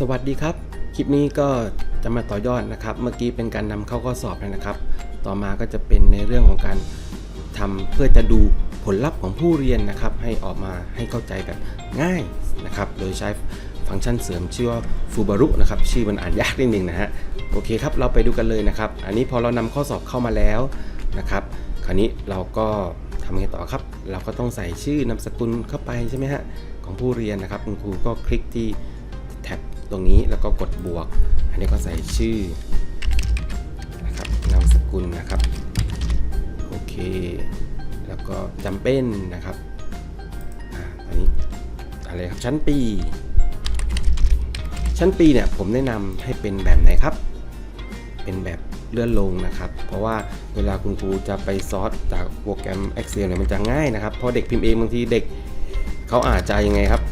สวัสดีครับ คลิปนี้ก็จะมาต่อยอดนะครับ เมื่อกี้เป็นการนำเข้าข้อสอบนะครับ ต่อมาก็จะเป็นในเรื่องของการทำเพื่อจะดูผลลัพธ์ของผู้เรียนนะครับ ให้ออกมาให้เข้าใจกันง่ายนะครับ โดยใช้ฟังก์ชันเสริมชื่อว่าฟูบารุนะครับ ชื่อมันอ่านยากนิดนึงนะฮะ โอเคครับ เราไปดูกันเลยนะครับ อันนี้พอเรานำข้อสอบเข้ามาแล้วนะครับ คราวนี้เราก็ทำไงต่อครับ เราก็ต้องใส่ชื่อนามสกุลเข้าไปใช่ไหมฮะ ของผู้เรียนนะครับ คุณครูก็คลิกที่ ตรงนี้แล้วก็กดบวก อันนี้ก็ใส่ชื่อนะครับนามสกุลนะครับโอเค แล้วก็จำเป็นนะครับอันนี้อะไรครับชั้นปี ชั้นปีเนี่ยผมแนะนำให้เป็นแบบไหนครับ เป็นแบบเลื่อนลงนะครับ เพราะว่าเวลาคุณครูจะไปซอสจากโปรแกรม Excel เนี่ยมันจะง่ายนะครับ เพราะเด็กพิมพ์เองบางทีเด็กเขาอาจจะยังไงครับ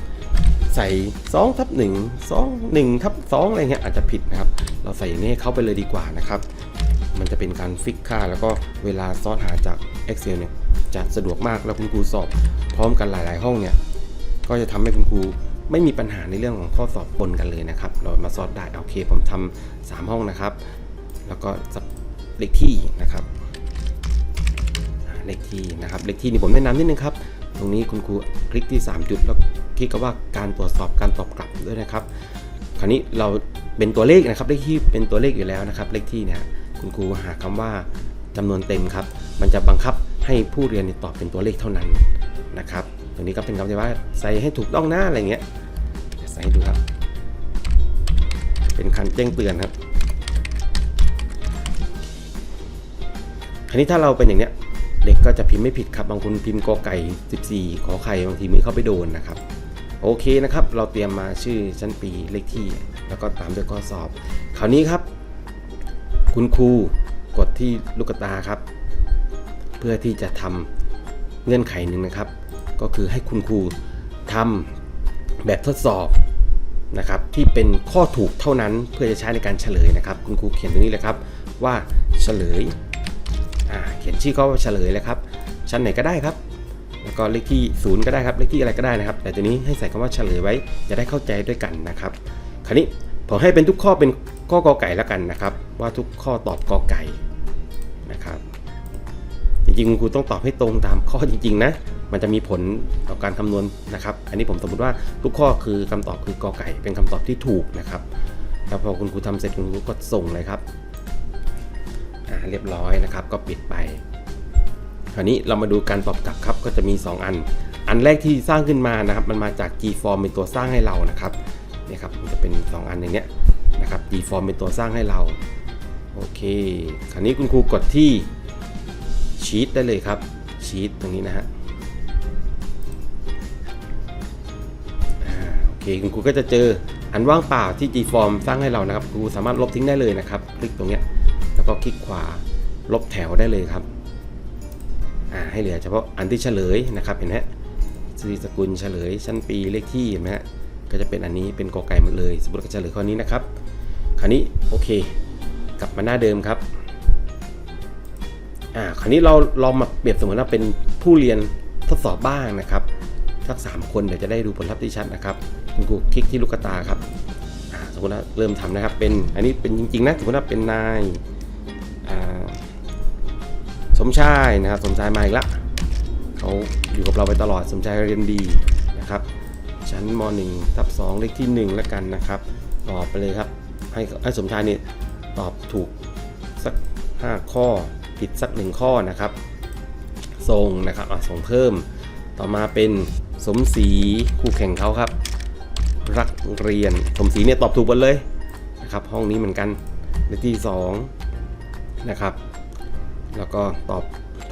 ใส่2ทับ1 2 1ทับ2อะไรเงี้ยอาจจะผิดนะครับ เราใส่อย่างนี้ให้าไปเลยดีกว่านะครับ มันจะเป็นการฟิกค่า แล้วก็เวลาซอสหาจาก Excel เนี่ยจะสะดวกมากแล้วคุณครูสอบ พร้อมกันหลาย ๆ ห้องเนี่ยก็จะทำให้คุณครูไม่มีปัญหาในเรื่องของข้อสอบปนกันเลยนะครับ เรามาซอสได้โอเคผมทำสามห้องนะครับ แล้วก็เลขที่นะครับเลขที่นะครับเลขที่นี่ผมแนะนำนิดนึงครับ ตรงนี้คุณครูคลิกที่ 3 จุดแล้ว คลิกกับว่าการตรวจสอบการตอบกลับด้วยนะครับ คราวนี้เราเป็นตัวเลขนะครับ เลขที่เป็นตัวเลขอยู่แล้วนะครับ เลขที่เนี่ยคุณครูหาคำว่าจำนวนเต็มครับ มันจะบังคับให้ผู้เรียนตอบเป็นตัวเลขเท่านั้นนะครับตรงนี้ก็เป็นคำที่ว่าใส่ให้ถูกต้องหน้าอะไรเงี้ยใส่ให้ดูครับ เป็นคันแจ้งเตือนครับคราวนี้ถ้าเราเป็นอย่างเนี้ยเด็กก็จะพิมพ์ไม่ผิดครับบางคนพิมพ์กอไก่ 14 ขอไข่บางทีมือเข้าไปโดนนะครับ โอเคนะครับ เราเตรียมมาชื่อชั้นปีเลขที่ แล้วก็ตามด้วยข้อสอบ คราวนี้ครับ คุณครูกดที่ลูกตาครับ เพื่อที่จะทำเงื่อนไขหนึ่งนะครับ ก็คือให้คุณครูทำแบบทดสอบนะครับที่เป็นข้อถูกเท่านั้นเพื่อจะใช้ในการเฉลยนะครับ คุณครูเขียนตรงนี้เลยครับว่าเฉลยอ่าเขียนชื่อเขาว่าเฉลยเลยครับ ชั้นไหนก็ได้ครับ แล้วก็เลขที่ศูนย์ก็ได้ครับเลขที่อะไรก็ได้นะครับ แต่ตัวนี้ให้ใส่คำว่าเฉลยไว้จะได้เข้าใจด้วยกันนะครับ คราวนี้ผมให้เป็นทุกข้อเป็นข้อกอไก่แล้วกันนะครับ ว่าทุกข้อตอบกอไก่นะครับ จริงๆคุณครูต้องตอบให้ตรงตามข้อจริง ๆ นะ มันจะมีผลต่อการคำนวณนะครับ อันนี้ผมสมมติว่าทุกข้อคือคำตอบคือกอไก่ เป็นคำตอบที่ถูกนะครับแล้วพอคุณครูทำเสร็จคุณครูก็ส่งเลยครับเรียบร้อยนะครับก็ปิดไป คราวนี้เรามาดูการตอบกลับครับก็จะมี 2 อัน อันแรกที่สร้างขึ้นมานะครับมันมาจาก Gform เป็นตัวสร้างให้เรานะครับนี่ครับมันจะเป็น 2 อันอย่างเนี้ยนะครับ Gform เป็นตัวสร้างให้เราโอเค คราวนี้คุณครูกดที่ชีตได้เลยครับชีตตรงนี้นะฮะอ่าโอเคคุณครูก็จะเจออันว่างเปล่าที่ Gform สร้างให้เรานะครับครูสามารถลบทิ้งได้เลยนะครับ คลิกตรงเนี้ยแล้วก็คลิกขวาลบแถวได้เลยครับ ให้เหลือเฉพาะอันที่เฉลยนะครับเห็นไหมชื่อสกุลเฉลยชั้นปีเลขที่เห็นไหมฮะก็จะเป็นอันนี้เป็นกอไก่หมดเลย สมมติก็เฉลยข้อนี้นะครับ คราวนี้โอเค กลับมาหน้าเดิมครับอ่าคราวนี้เราลองมาเปรียบเสมือนว่าเป็นผู้เรียนทดสอบบ้างนะครับสักสามคนเดี๋ยวจะได้ดูผลลัพธ์ที่ชัดนะครับคุณครูคลิกที่ลูกตาครับอ่าสมมติว่าเริ่มทำนะครับเป็นอันนี้เป็นจริงๆนะสมมติว่าเป็นนายอ่า สมชายนะครับ สมชายมาอีกละเขาอยู่กับเราไปตลอดสมชายเรียนดีนะครับ ชั้นม .1 ทับ2เลขที่ 1 แล้วกันนะครับ ตอบไปเลยครับ ให้ให้สมชายนี่ตอบถูกสัก 5 ข้อผิดสัก 1 ข้อนะครับส่งนะครับอะส่งเพิ่ม ต่อมาเป็นสมศรีคู่แข่งเขาครับ รักเรียนสมศรีเนี่ยตอบถูกหมดเลยนะครับ ห้องนี้เหมือนกันเลขที่2นะครับ แล้วก็ตอบ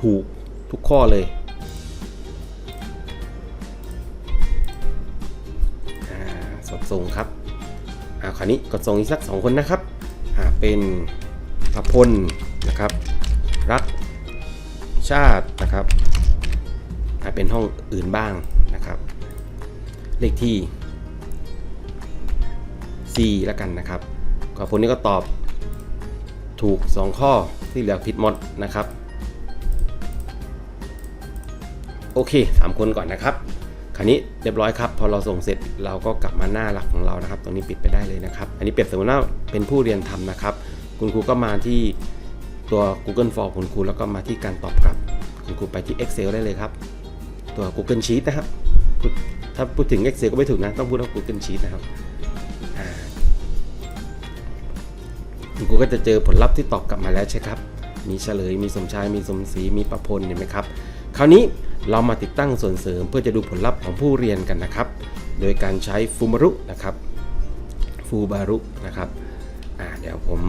ถูกทุกข้อเลยสดส่งครับอ่าคราวนี้กดส่งอีกสัก 2 คนนะครับอ่าเป็นประพลนะครับ รักชาตินะครับอ่าเป็นห้องอื่นบ้างนะครับ เลขที่ 4 แล้วกันนะครับก็ผลนี้ก็ตอบถูก 2 ข้อ ที่เหลือผิดหมดนะครับ โอเค 3 คนก่อนนะครับ คราวนี้เรียบร้อยครับ พอเราส่งเสร็จเราก็กลับมาหน้าหลักของเรานะครับ ตรงนี้ปิดไปได้เลยนะครับ อันนี้เปรียบเสมือนว่าเป็นผู้เรียนทำนะครับ คุณครูก็มาที่ตัว Google Form คุณครูแล้วก็มาที่การตอบกลับ คุณครูไปที่ Excel ได้เลยครับ ตัว Google Sheet นะครับ ถ้าพูดถึง Excel ก็ไม่ถูกนะ ต้องพูดว่า Google Sheet นะครับ คุณครูก็จะเจอผลลัพธ์ที่ตอบกลับมาแล้วใช่ครับ มีเฉลย มีสมชาย มีสมศรีมีประพลเห็นไหมครับ คราวนี้เรามาติดตั้งส่วนเสริมเพื่อจะดูผลลัพธ์ของผู้เรียนกันนะครับ โดยการใช้ฟูมารุนะครับ ฟูบารุนะครับอ่าเดี๋ยวผม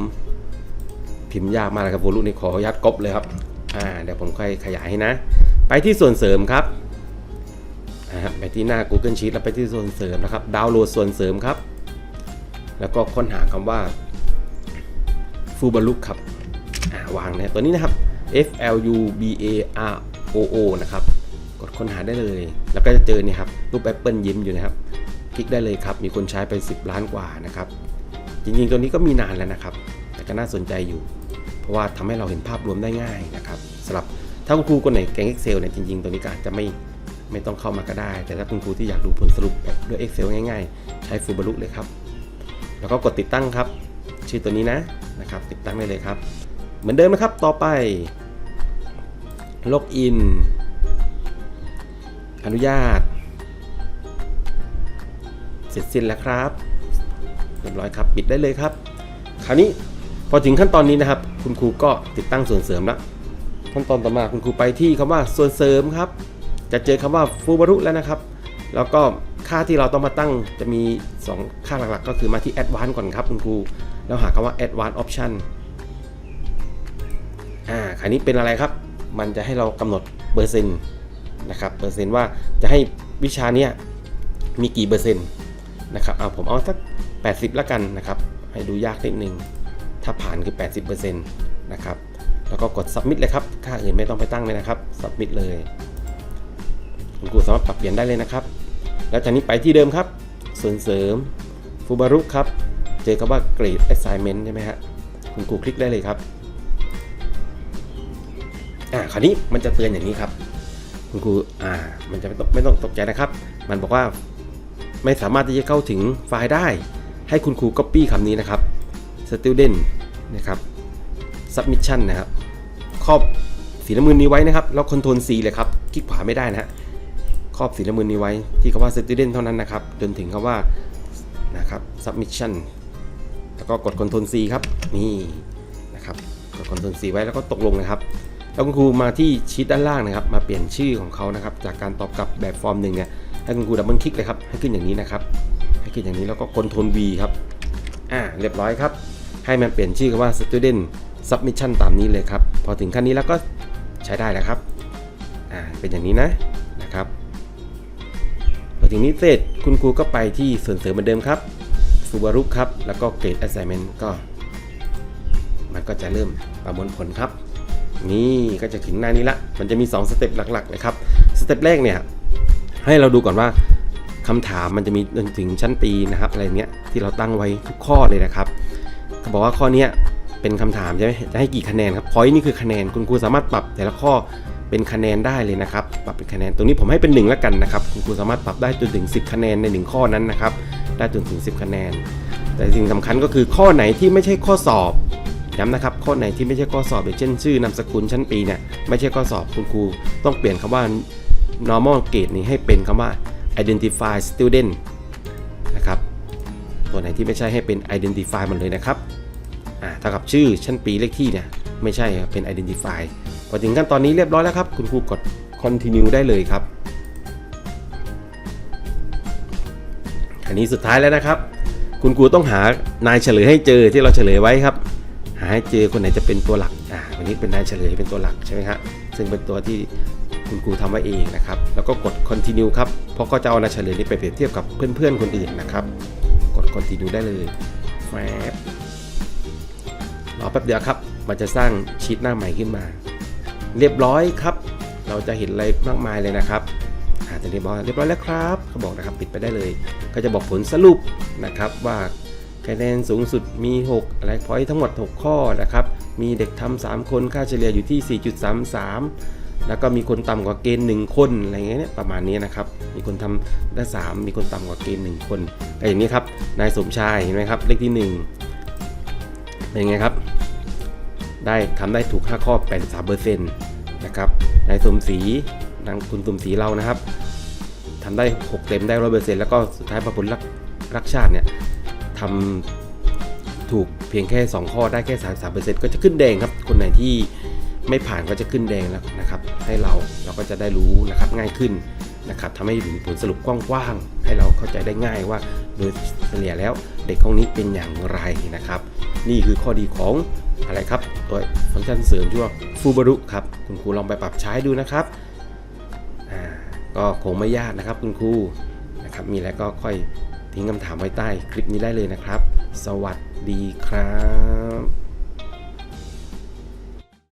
พิมพ์ยากมากเลยครับฟูรุนี่ขอยัดกบเลยครับอ่าเดี๋ยวผมค่อยขยายให้นะ ไปที่ส่วนเสริมครับอ่าไปที่หน้า Google Sheet แล้วไปที่ส่วนเสริมนะครับ ดาวน์โหลดส่วนเสริมครับ แล้วก็ค้นหาคำว่า ฟูบารุครับวางนี่ยตัวนี้นะครับ F L U B A R O O นะครับ กดค้นหาได้เลย แล้วก็จะเจอเนี่ยครับรูปแอปเปิลยิ้มอยู่นะครับ คลิกได้เลยครับ มีคนใช้ไป 10 ล้านกว่านะครับ จริงๆ ตัวนี้ก็มีนานแล้วนะครับ แต่ก็น่าสนใจอยู่ เพราะว่าทำให้เราเห็นภาพรวมได้ง่ายนะครับสำหรับถ้าคุณครูคนไหนแกง Excel เนี่ยจริง ๆ ตัวนี้ก็อาจจะไม่ไม่ต้องเข้ามาก็ได้ แต่ถ้าคุณครูที่อยากดูผลสรุปแบบด้วย Excel ง่าย ๆ ใช้ฟูบารุเลยครับ แล้วก็กดติดตั้งครับ ชื่อตัวนี้นะ นะครับติดตั้งได้เลยครับ เหมือนเดิมนะครับต่อไปล็อกอิน อนุญาต เสร็จสิ้นแล้วครับเรียบร้อยครับปิดได้เลยครับ คราวนี้พอถึงขั้นตอนนี้นะครับ คุณครูก็ติดตั้งส่วนเสริมแล้วขั้นตอนต่อมาคุณครูไปที่คำว่าส่วนเสริมครับ จะเจอคำว่าฟูบารุแล้วนะครับ แล้วก็ ค่าที่เราต้องมาตั้งจะมี 2 ค่าหลักๆ ก็คือมาที่ Advanced ก่อนครับคุณครู แล้วหาคำว่า Advanced Option อ่าคราวนี้เป็นอะไรครับ มันจะให้เรากำหนดเปอร์เซ็นต์นะครับ เปอร์เซ็นต์ว่าจะให้วิชาเนี้ยมีกี่เปอร์เซ็นต์นะครับเอาผมเอาสัก 80ละกันนะครับ ให้ดูยากนิดนึง ถ้าผ่านคือ 80%นะครับ แล้วก็กด submit เลยครับ ค่าอื่นไม่ต้องไปตั้งเลยนะครับ submit เลย คุณครูสามารถปรับเปลี่ยนได้เลยนะครับ แล้วจากนี้ไปที่เดิมครับ ส่วนเสริมฟูบารุครับ เจอคำว่า grade assignment ใช่ไหมฮะคุณครูคลิกได้เลยครับอ่าคราวนี้มันจะเตือนอย่างนี้ครับ คุณครูอ่ามันจะไม่ต้องไม่ต้องตกใจนะครับ มันบอกว่าไม่สามารถที่จะเข้าถึงไฟล์ได้ ให้คุณครู copy คำนี้นะครับ student นะครับ submission นะครับครอบสีน้ำมือนี้ไว้นะครับ แล้ว control C เลยครับ คลิกขวาไม่ได้นะฮะ ครอบสีน้ำมือนี้ไว้ที่คำว่า student เท่านั้นนะครับ จนถึงคำว่านะครับ submission แล้วก็กด Ctrl C ครับ นี่นะครับ กด Ctrl C ไว้แล้วก็ตกลงนะครับ แล้วคุณครูมาที่ชีตด้านล่างนะครับ มาเปลี่ยนชื่อของเขานะครับ จากการตอบกลับแบบฟอร์มหนึ่งเนี่ยให้คุณครูดับเบิลคลิกเลยครับ ให้ขึ้นอย่างนี้นะครับ ให้ขึ้นอย่างนี้แล้วก็ Ctrl V ครับ อ่า เรียบร้อยครับ ให้มันเปลี่ยนชื่อคำว่า student submission ตามนี้เลยครับ พอถึงขั้นนี้แล้วก็ใช้ได้แล้วครับ อ่า เป็นอย่างนี้นะ นะครับ พอถึงนี้เสร็จคุณครูก็ไปที่ส่วนเสริมเหมือนเดิมครับฟูบารุครับ แล้วก็ grade assignment ก็ มันก็จะเริ่มประมวลผลครับ นี่ก็จะถึงหน้านี้ละ มันจะมี 2 สเต็ปหลักๆเลยครับ สเต็ปแรกเนี่ย ให้เราดูก่อนว่าคำถามมันจะมีจนถึงชั้นปีนะครับอะไรเนี้ยที่เราตั้งไว้ทุกข้อเลยนะครับเขาบอกว่าข้อนี้เป็นคำถามจะจะให้กี่คะแนนครับพอยนี่คือคะแนนคุณครูสามารถปรับแต่ละข้อ เป็นคะแนนได้เลยนะครับปรับเป็นคะแนนตรงนี้ผมให้เป็น 1 แล้วกันนะครับคุณครูสามารถปรับได้จนถึง 10 คะแนนใน 1 ข้อนั้นนะครับได้จนถึง 10 คะแนน แต่สิ่งสำคัญก็คือข้อไหนที่ไม่ใช่ข้อสอบย้ำนะครับข้อไหนที่ไม่ใช่ข้อสอบอย่างเช่นชื่อนามสกุลชั้นปีเนี่ยไม่ใช่ข้อสอบคุณครูต้องเปลี่ยนคำว่า normal grade นี้ให้เป็นคำว่า identify student นะครับตัวไหนที่ไม่ใช่ให้เป็น identify หมดเลยนะครับอ่าเท่ากับชื่อชั้นปีเลขที่เนี่ยไม่ใช่เป็น identify พอถึงขั้นตอนนี้เรียบร้อยแล้วครับ คุณครูกด continue ได้เลยครับ อันนี้สุดท้ายแล้วนะครับ คุณครูต้องหานายเฉลยให้เจอที่เราเฉลยไว้ครับ หาให้เจอคนไหนจะเป็นตัวหลักอ่าวันนี้เป็นนายเฉลยเป็นตัวหลักใช่ไหมครับซึ่งเป็นตัวที่คุณครูทำไว้เองนะครับ แล้วก็กด continue ครับ เพราะก็จะเอานายเฉลยนี้ไปเปรียบเทียบกับเพื่อนๆคนอื่นนะครับ กด continue ได้เลยแฟบรอแป๊บเดียวครับ มันจะสร้างชีตหน้าใหม่ขึ้นมา เรียบร้อยครับ เราจะเห็นอะไรมากมายเลยนะครับอาจจะเรียบร้อยเรียบร้อยแล้วครับเขาบอกนะครับปิดไปได้เลย ก็จะบอกผลสรุปนะครับว่าคะแนนสูงสุดมี 6 อะไรพอยทั้งหมด 6 ข้อนะครับ มีเด็กทำ3คนค่าเฉลี่ยอยู่ที่ 4.33 แล้วก็มีคนต่ำกว่าเกณฑ์หนึ่งคนอะไรเงี้ยเนี่ยประมาณนี้นะครับ มีคนทำได้สามมีคนต่ำกว่าเกณฑ์หนึ่งคนก็อย่างนี้ครับ นายสมชายเห็นไหมครับ เลขที่หนึ่งเป็นไงครับ ได้ทำได้ถูก 5 ข้อ 83เปอร์เซ็นต์นะครับนายสมศรีนางคุณสมศรีเรานะครับทำได้ 6 เต็มได้ร้อยเปอร์เซ็นต์แล้วก็สุดท้ายประผลรักรักชาติเนี่ยทำถูกเพียงแค่ 2 ข้อได้แค่ 33เปอร์เซ็นต์ก็จะขึ้นแดงครับ คนไหนที่ไม่ผ่านก็จะขึ้นแดงแล้วนะครับ ให้เราเราก็จะได้รู้นะครับง่ายขึ้น นะครับทำให้ถึงผลสรุปกว้างๆให้เราเข้าใจได้ง่ายว่า โดยเฉลี่ยแล้วเด็กห้องนี้เป็นอย่างไรนะครับ นี่คือข้อดีของอะไรครับ ตัวฟังก์ชันเสริมชื่อว่าฟูบารุครับ คุณครูลองไปปรับใช้ดูนะครับก็คงไม่ยากนะครับคุณครูนะครับมีแล้วก็ค่อยทิ้งคำถามไว้ใต้คลิปนี้ได้เลยนะครับ สวัสดีครับ